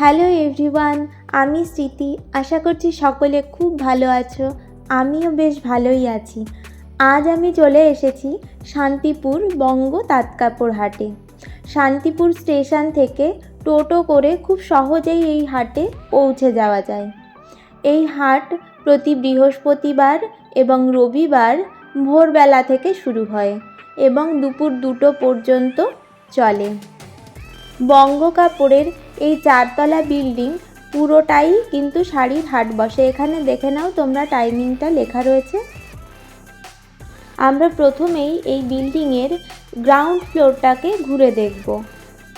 Hello everyone, আমি স্মৃতি। আশা করছি সকলে খুব ভালো আছো, আমিও বেশ ভালোই আছি। আজ আমি চলে এসেছি শান্তিপুর বঙ্গ তাঁতকাপড় হাটে। শান্তিপুর স্টেশন থেকে টোটো করে খুব সহজেই এই হাটে পৌঁছে যাওয়া যায়। এই হাট প্রতি বৃহস্পতিবার এবং রবিবার ভোরবেলা থেকে শুরু হয় এবং দুপুর দুটো পর্যন্ত চলে। বঙ্গ কাপড়ের এই চারতলা বিল্ডিং পুরোটাই কিন্তু শাড়ির হাট বসে। এখানে দেখে নাও তোমরা টাইমিংটা লেখা রয়েছে। আমরা প্রথমেই এই বিল্ডিংয়ের গ্রাউন্ড ফ্লোরটাকে ঘুরে দেখব।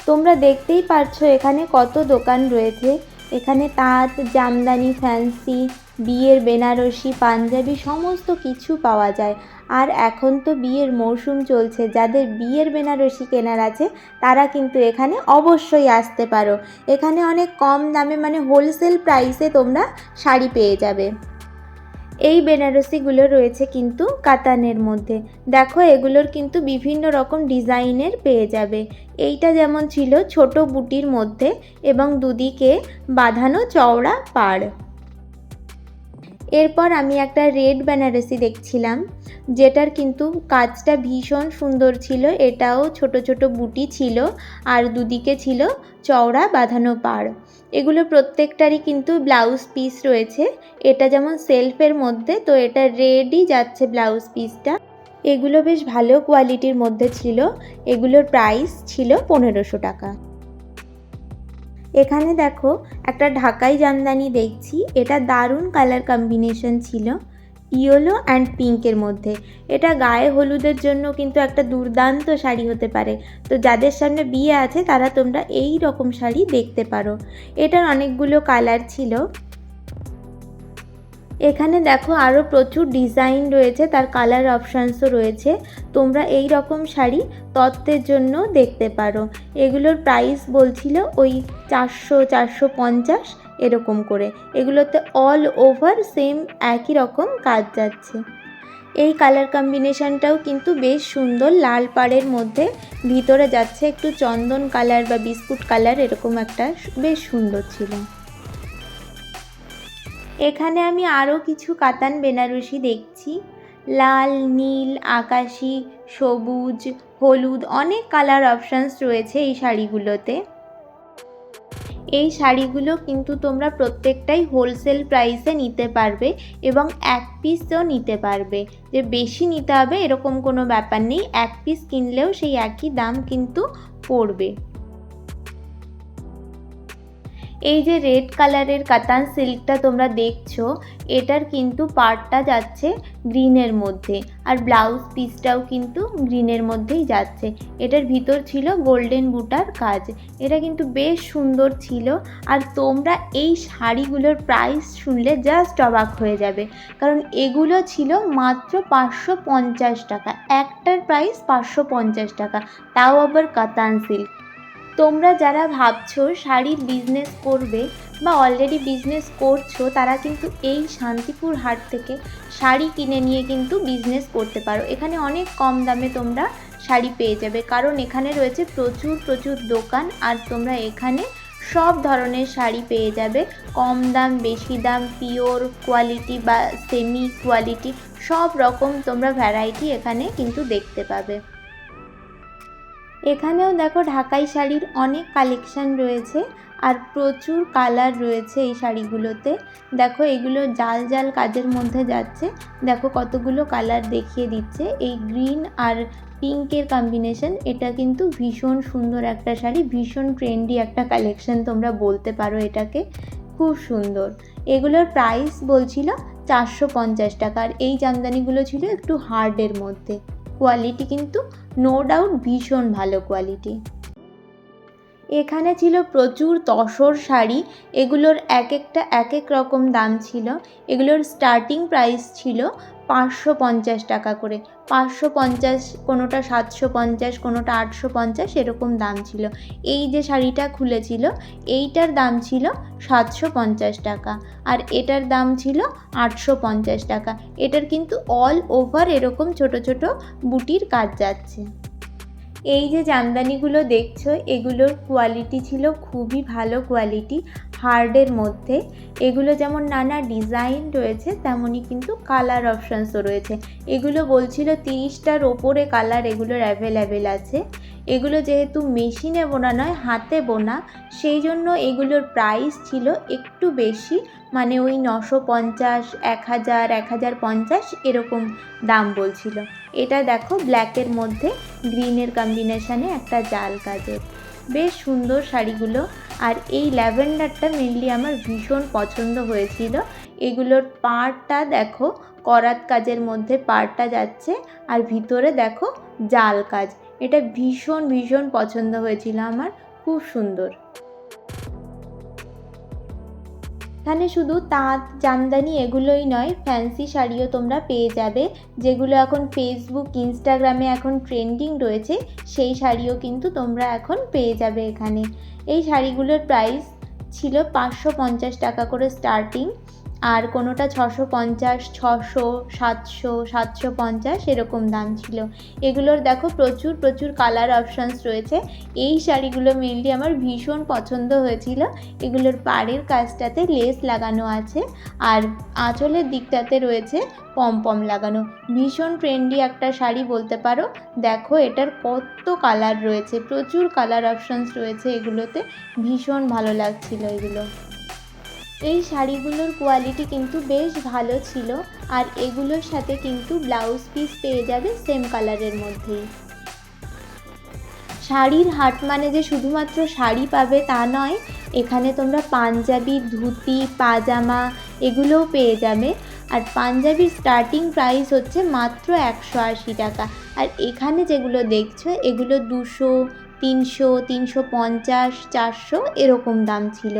তোমরা দেখতেই পারছ এখানে কত দোকান রয়েছে। এখানে তাঁত, জামদানি, ফ্যান্সি বিয়ের বেনারসি, পাঞ্জাবি, সমস্ত কিছু পাওয়া যায়। আর এখন তো বিয়ের মরশুম চলছে, যাদের বিয়ের বেনারসি কেনার আছে, তারা কিন্তু এখানে অবশ্যই আসতে পারো। এখানে অনেক কম দামে মানে হোলসেল প্রাইসে তোমরা শাড়ি পেয়ে যাবে। এই বেনারসিগুলো রয়েছে কিন্তু কাতানের মধ্যে। দেখো, এগুলোর কিন্তু বিভিন্ন রকম ডিজাইনের পেয়ে যাবে। এইটা যেমন ছিল ছোট বুটির মধ্যে এবং দুদিকে বাঁধানো চওড়া পাড়। এরপর আমি একটা রেড বেনারসি দেখছিলাম, যেটার কিন্তু কাজটা ভীষণ সুন্দর ছিল। এটাও ছোট ছোট বুটি ছিল আর দুদিকে ছিল চওড়া বাঁধানো পাড়। এগুলো প্রত্যেকটারই কিন্তু ব্লাউজ পিস রয়েছে। এটা যেমন সেলফের মধ্যে, তো এটা রেডই যাচ্ছে ব্লাউজ পিসটা। এগুলো বেশ ভালো কোয়ালিটির মধ্যে ছিল। এগুলোর প্রাইস ছিল পনেরোশো টাকা। এখানে দেখো একটা ঢাকাই জামদানি দেখছি। এটা দারুণ কালার কম্বিনেশন ছিল ইয়েলো অ্যান্ড পিঙ্কের মধ্যে। এটা গায়ে হলুদের জন্য কিন্তু একটা দুর্দান্ত শাড়ি হতে পারে। তো যাদের সামনে বিয়ে আছে তারা তোমরা এই রকম শাড়ি দেখতে পারো। এটার অনেকগুলো কালার ছিল। এখানে দেখো আরও প্রচুর ডিজাইন রয়েছে, তার কালার অপশানসও রয়েছে। তোমরা এই রকম শাড়ি তত্ত্বের জন্য দেখতে পারো। এগুলোর প্রাইস বলছিল ওই চারশো চারশো পঞ্চাশ, এরকম করে। এগুলোতে অল ওভার সেম একই রকম কাজ যাচ্ছে। এই কালার কম্বিনেশনটাও কিন্তু বেশ সুন্দর, লাল পাড়ের মধ্যে ভিতরে যাচ্ছে একটু চন্দন কালার বা বিস্কুট কালার এরকম একটা বেশ সুন্দর ছিল। এখানে আমি আরও কিছু কাতান বেনারসি দেখছি। লাল, নীল, আকাশি, সবুজ, হলুদ, অনেক কালার অপশানস রয়েছে এই শাড়িগুলোতে। এই শাড়িগুলো কিন্তু তোমরা প্রত্যেকটাই হোলসেল প্রাইসে নিতে পারবে এবং এক পিসও নিতে পারবে। যে বেশি নিতে হবে এরকম কোনো ব্যাপার নেই, এক পিস কিনলেও সেই একই দাম কিন্তু পড়বে। এই যে রেড কালারের কাতান সিল্কটা তোমরা দেখছ, এটার কিন্তু পার্টটা যাচ্ছে গ্রিনের মধ্যে আর ব্লাউজ পিসটাও কিন্তু গ্রিনের মধ্যেই যাচ্ছে। এটার ভিতর ছিল গোল্ডেন বুটার কাজ। এটা কিন্তু বেশ সুন্দর ছিল আর তোমরা এই শাড়িগুলোর প্রাইস শুনলে জাস্ট অবাক হয়ে যাবে। কারণ এগুলো ছিল মাত্র পাঁচশো পঞ্চাশ টাকা, একটার প্রাইস পাঁচশো পঞ্চাশ টাকা, তাও আবার কাতান সিল্ক তোমরা যারা ভাবছ শাড়ির বিজনেস করবে বা অলরেডি বিজনেস করছ, তারা কিন্তু এই শান্তিপুর হাট থেকে শাড়ি কিনে নিয়ে কিন্তু বিজনেস করতে পারো। এখানে অনেক কম দামে তোমরা শাড়ি পেয়ে যাবে। কারণ এখানে রয়েছে প্রচুর প্রচুর দোকান আর তোমরা এখানে সব ধরনের শাড়ি পেয়ে যাবে। কম দাম, বেশি দাম পিওর কোয়ালিটি বা সেমি কোয়ালিটি সব রকম তোমরা ভ্যারাইটি এখানে কিন্তু দেখতে পাবে। এখানেও দেখো ঢাকাই শাড়ির অনেক কালেকশান রয়েছে আর প্রচুর কালার রয়েছে এই শাড়িগুলোতে। দেখো এগুলো জাল জাল কাজের মধ্যে যাচ্ছে। দেখো কতগুলো কালার দেখিয়ে দিচ্ছে। এই গ্রিন আর পিঙ্কের কম্বিনেশন এটা কিন্তু ভীষণ সুন্দর একটা শাড়ি, ভীষণ ট্রেন্ডি একটা কালেকশন তোমরা বলতে পারো এটাকে। খুব সুন্দর। এগুলোর প্রাইস বলছিল চারশো পঞ্চাশ টাকা। আর এই জামদানিগুলো ছিল একটু হার্ডের মধ্যে। কোয়ালিটি কিন্তু নো ডাউট ভীষণ ভালো কোয়ালিটি এখানে ছিল প্রচুর তসর শাড়ি, এগুলোর এক একটা এক এক রকম দাম ছিল। এগুলোর স্টার্টিং প্রাইস ছিল পাঁচশো পঞ্চাশ টাকা করে। পাঁচশো পঞ্চাশ, কোনোটা সাতশো পঞ্চাশ, কোনোটা আটশো পঞ্চাশ এরকম দাম ছিল। এই যে শাড়িটা খুলেছিল, এইটার দাম ছিল সাতশো পঞ্চাশ টাকা আর এটার দাম ছিল আটশো পঞ্চাশ টাকা। এটার কিন্তু অল ওভার এরকম ছোট ছোট বুটির কাজ যাচ্ছে। এই যে জামদানিগুলো দেখছ, এগুলোর কোয়ালিটি ছিল খুবই ভালো কোয়ালিটি হার্ডের মধ্যে। এগুলো যেমন নানা ডিজাইন রয়েছে, তেমনই কিন্তু কালার অপশানসও রয়েছে। এগুলো বলছিল তিরিশটার ওপরে কালার এগুলোর অ্যাভেলেবেল আছে। এগুলো যেহেতু মেশিনে বোনা নয়, হাতে বোনা, সেই জন্য এগুলোর প্রাইস ছিল একটু বেশি মানে ওই নশো পঞ্চাশ, এক হাজার এক হাজার পঞ্চাশ এরকম দাম বলছিল। এটা দেখো ব্ল্যাকের মধ্যে গ্রিনের কম্বিনেশানে একটা জাল কাজের। বেশ সুন্দর শাড়িগুলো, আর এই ল্যাভেন্ডারটা মেনলি আমার ভীষণ পছন্দ হয়েছিল। এগুলোর পাড়টা দেখো, করাত কাজের মধ্যে পাড়টা যাচ্ছে, আর ভিতরে দেখো জাল কাজ। এটা ভীষণ ভীষণ পছন্দ হয়েছিল আমার। খুব সুন্দর। এখানে শুধু তাঁত, জামদানি এগুলোই নয় ফ্যান্সি শাড়িও তোমরা পেয়ে যাবে, যেগুলো এখন ফেসবুক ইনস্টাগ্রামে এখন ট্রেন্ডিং রয়েছে, সেই শাড়িও কিন্তু তোমরা এখন পেয়ে যাবে এখানে। এই শাড়িগুলোর প্রাইস ছিল পাঁচশো পঞ্চাশ টাকা করে স্টার্টিং আর কোনোটা ছশো পঞ্চাশ, ছশো, সাতশো সাতশো পঞ্চাশ এরকম দাম ছিল। এগুলোর দেখো প্রচুর প্রচুর কালার অপশানস রয়েছে। এই শাড়িগুলো মেনলি আমার ভীষণ পছন্দ হয়েছিল। এগুলোর পাড়ের কাজটাতে লেস লাগানো আছে আর আঁচলের দিকটাতে রয়েছে পম লাগানো। ভীষণ ট্রেন্ডি একটা শাড়ি বলতে পারো। দেখো এটার কত কালার রয়েছে, প্রচুর কালার অপশানস রয়েছে এগুলোতে। ভীষণ ভালো লাগছিল এগুলো। এই শাড়িগুলোর কোয়ালিটি কিন্তু বেশ ভালো ছিল, আর এগুলোর সাথে কিন্তু ব্লাউজ পিস পেয়ে যাবে সেম কালারের মধ্যেই শাড়ির হাট মানে যে শুধুমাত্র শাড়ি পাবে তা নয়, এখানে তোমরা পাঞ্জাবি, ধুতি, পাজামা এগুলোও পেয়ে যাবে। আর পাঞ্জাবির স্টার্টিং প্রাইস হচ্ছে মাত্র একশো আশি টাকা। আর এখানে যেগুলো দেখছ, এগুলো দুশো তিনশো তিনশো পঞ্চাশ, চারশো এরকম দাম ছিল।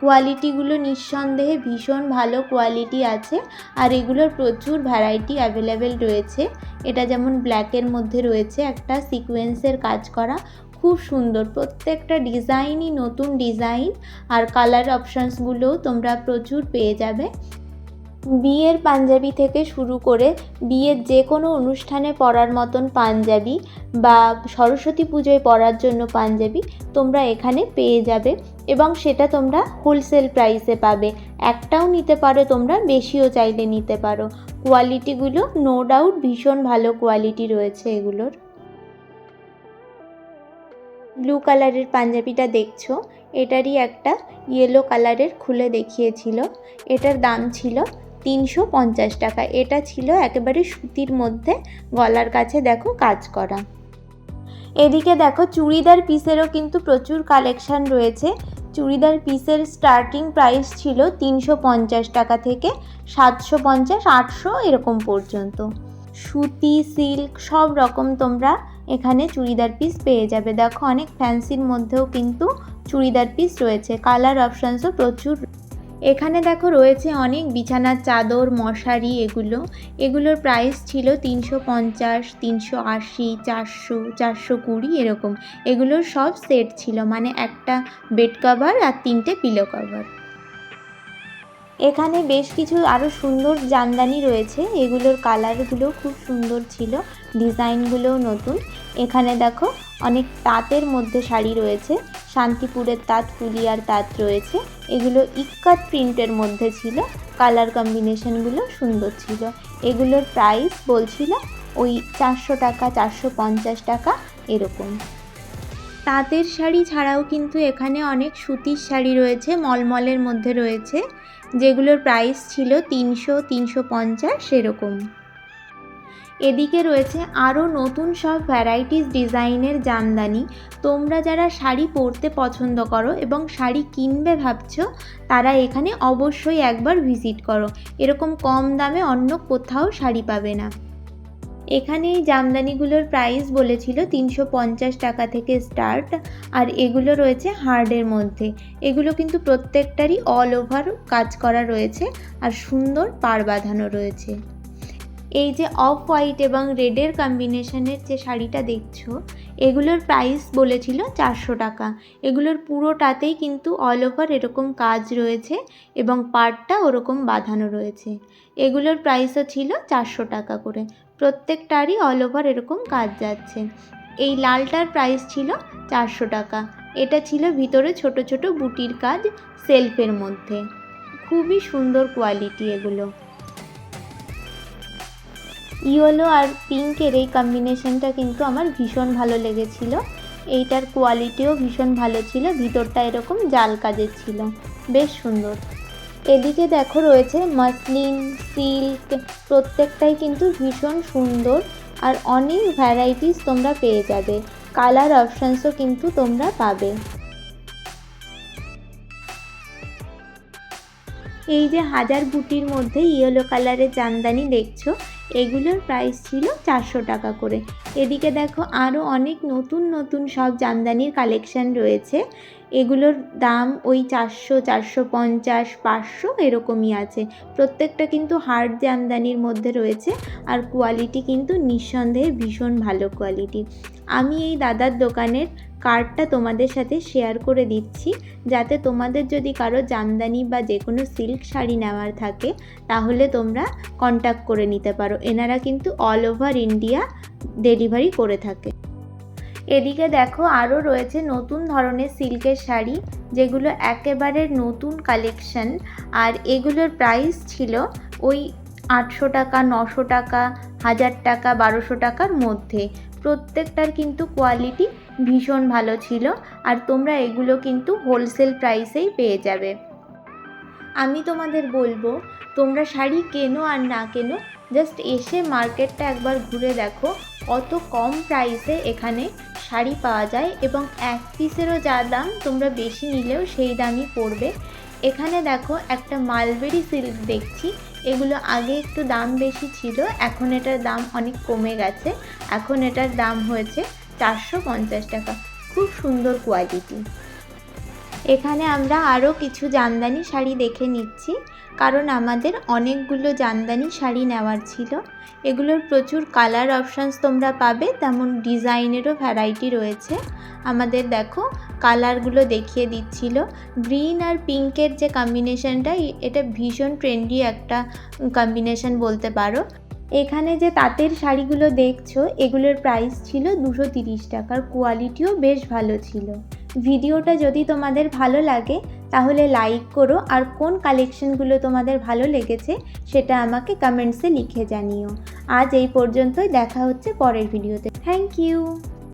কোয়ালিটিগুলো নিঃসন্দেহে ভীষণ ভালো কোয়ালিটি আছে আর এগুলোর প্রচুর ভ্যারাইটি অ্যাভেলেবেল রয়েছে। এটা যেমন ব্ল্যাকের মধ্যে রয়েছে একটা সিকোয়েন্সের কাজ করা। খুব সুন্দর। প্রত্যেকটা ডিজাইনই নতুন ডিজাইন আর কালার অপশানসগুলোও তোমরা প্রচুর পেয়ে যাবে। বিয়ের পাঞ্জাবি থেকে শুরু করে বিয়ের যে কোনো অনুষ্ঠানে পরার মতন পাঞ্জাবি বা সরস্বতী পুজোয় পরার জন্য পাঞ্জাবি তোমরা এখানে পেয়ে যাবে এবং সেটা তোমরা হোলসেল প্রাইসে পাবে। একটাও নিতে পারো, তোমরা বেশিও চাইলে নিতে পারো। কোয়ালিটিগুলো নো ডাউট ভীষণ ভালো কোয়ালিটি রয়েছে এগুলোর। ব্লু কালারের পাঞ্জাবিটা দেখছ? এটারই একটা ইয়েলো কালারের খুলে দেখিয়েছিল। এটার দাম ছিল তিনশো পঞ্চাশ টাকা। এটা ছিল একেবারে সুতির মধ্যে গলার কাছে দেখো কাজ করা। এদিকে দেখো চুড়িদার পিসেরও কিন্তু প্রচুর কালেকশান রয়েছে। চুড়িদার পিসের স্টার্টিং প্রাইস ছিল তিনশো পঞ্চাশ টাকা থেকে সাতশো পঞ্চাশ, আটশো এরকম পর্যন্ত। সুতি সিল্ক সব রকম তোমরা এখানে চুড়িদার পিস পেয়ে যাবে। দেখো অনেক ফ্যান্সির মধ্যেও কিন্তু চুড়িদার পিস রয়েছে। কালার অপশানসও প্রচুর এখানে দেখো রয়েছে অনেক বিছানার চাদর, মশারি এগুলো। এগুলোর প্রাইস ছিল তিনশো পঞ্চাশ, তিনশো আশি, চারশো চারশো কুড়ি এরকম। এগুলোর সব সেট ছিল মানে একটা বেড কভার আর তিনটে পিলো কভার এখানে বেশ কিছু আরও সুন্দর জামদানি রয়েছে। এগুলোর কালারগুলো খুব সুন্দর ছিল। ডিজাইনগুলোও নতুন। এখানে দেখো অনেক তাঁতের মধ্যে শাড়ি রয়েছে। শান্তিপুরের তাঁত ফুলিয়ার তাঁত রয়েছে। এগুলো ইক্কাত প্রিন্টের মধ্যে ছিল। কালার কম্বিনেশনগুলো সুন্দর ছিল। এগুলোর প্রাইস বলছিল ওই চারশো টাকা, চারশো পঞ্চাশ টাকা এরকম। তাঁতের শাড়ি ছাড়াও কিন্তু এখানে অনেক সুতির শাড়ি রয়েছে, মলমলের মধ্যে রয়েছে। যেগুলোর প্রাইস ছিল তিনশো তিনশো পঞ্চাশ সেরকম এদিকে রয়েছে আরও নতুন সব ভ্যারাইটিস ডিজাইনের জামদানি। তোমরা যারা শাড়ি পরতে পছন্দ করো এবং শাড়ি কিনবে ভাবছ, তারা এখানে অবশ্যই একবার ভিজিট করো। এরকম কম দামে অন্য কোথাও শাড়ি পাবে না। এখানে এই জামদানিগুলোর প্রাইস বলেছিল তিনশো পঞ্চাশ টাকা থেকে স্টার্ট আর এগুলো রয়েছে হার্ডের মধ্যে। এগুলো কিন্তু প্রত্যেকটারই অল ওভার কাজ করা রয়েছে, আর সুন্দর পাড় বাঁধানো রয়েছে। এই যে অফ হোয়াইট এবং রেডের কম্বিনেশনের যে শাড়িটা দেখছ, এগুলোর প্রাইস বলেছিল চারশো টাকা। এগুলোর পুরোটাতেই কিন্তু অল ওভার এরকম কাজ রয়েছে এবং পার্টটা ওরকম বাঁধানো রয়েছে। এগুলোর প্রাইসও ছিল চারশো টাকা করে। প্রত্যেকটারই অল ওভার এরকম কাজ যাচ্ছে। এই লালটার প্রাইস ছিল চারশো টাকা। এটা ছিল ভিতরে ছোট ছোট বুটির কাজ, সেলফের মধ্যে। খুবই সুন্দর কোয়ালিটি এগুলো। ইয়েলো আর পিঙ্কের এই কম্বিনেশনটা কিন্তু আমার ভীষণ ভালো লেগেছিল। এইটার কোয়ালিটিও ভীষণ ভালো ছিল, ভিতরটা এরকম জাল কাজের ছিল। বেশ সুন্দর। এদিকে দেখো রয়েছে মাসলিন সিল্ক প্রত্যেকটাই কিন্তু ভীষণ সুন্দর আর অনেক ভ্যারাইটিস তোমরা পেয়ে যাবে। কালার অপশানসও কিন্তু তোমরা পাবে। এই যে হাজার বুটির মধ্যে ইয়েলো কালারের জামদানি দেখছ এগুলোর প্রাইস ছিল চারশো টাকা করে। এদিকে দেখো আরও অনেক নতুন নতুন সব জামদানির কালেকশন রয়েছে। এগুলোর দাম ওই চারশো চারশো পঞ্চাশ, পাঁচশো এরকমই আছে। প্রত্যেকটা কিন্তু হার্ড জামদানির মধ্যে রয়েছে আর কোয়ালিটি কিন্তু নিঃসন্দেহে ভীষণ ভালো কোয়ালিটি আমি এই দাদার দোকানের কার্ডটা তোমাদের সাথে শেয়ার করে দিচ্ছি। যাতে তোমাদের যদি কারও জামদানি বা যে কোনো সিল্ক শাড়ি নেওয়ার থাকে, তাহলে তোমরা কন্ট্যাক্ট করে নিতে পারো। এনারা কিন্তু অল ওভার ইন্ডিয়া ডেলিভারি করে থাকে। এদিকে দেখো আরও রয়েছে নতুন ধরনের সিল্কের শাড়ি, যেগুলো একেবারে নতুন কালেকশন আর এগুলোর প্রাইস ছিল ওই আটশো টাকা, নশো টাকা, হাজার টাকা, বারোশো টাকার মধ্যে। প্রত্যেকটার কিন্তু কোয়ালিটি ভীষণ ভালো ছিল আর তোমরা এগুলো কিন্তু হোলসেল প্রাইসেই পেয়ে যাবে। আমি তোমাদের বলব, তোমরা শাড়ি কেনো আর না কেনো জাস্ট এসে মার্কেটটা একবার ঘুরে দেখো, কত কম প্রাইসে এখানে শাড়ি পাওয়া যায় এবং এক পিসেরও যা দাম তোমরা বেশি নিলেও সেই দামই পড়বে। এখানে দেখো একটা মালবেরি সিল্ক দেখছি এগুলো আগে একটু দাম বেশি ছিল, এখন এটার দাম অনেক কমে গেছে। এখন এটার দাম হয়েছে চারশো পঞ্চাশ টাকা। খুব সুন্দর কোয়ালিটি এখানে আমরা আরও কিছু জামদানি শাড়ি দেখে নিচ্ছি। কারণ আমাদের অনেকগুলো জামদানি শাড়ি নেওয়ার ছিল। এগুলোর প্রচুর কালার অপশানস তোমরা পাবে, তেমন ডিজাইনেরও ভ্যারাইটি রয়েছে। আমাদের দেখো কালারগুলো দেখিয়ে দিচ্ছিল। গ্রিন আর পিঙ্কের যে কম্বিনেশনটা এটা ভীষণ ট্রেন্ডি একটা কম্বিনেশন বলতে পারো। এখানে যে তাঁতের শাড়িগুলো দেখছ, এগুলোর প্রাইস ছিল দুশো তিরিশ টাকার কোয়ালিটিও বেশ ভালো ছিল। ভিডিওটা যদি তোমাদের ভালো লাগে, তাহলে লাইক করো আর কোন কালেকশনগুলো তোমাদের ভালো লেগেছে সেটা আমাকে কমেন্টসে লিখে জানিও। আজ এই পর্যন্তই, দেখা হচ্ছে পরের ভিডিওতে থ্যাংক ইউ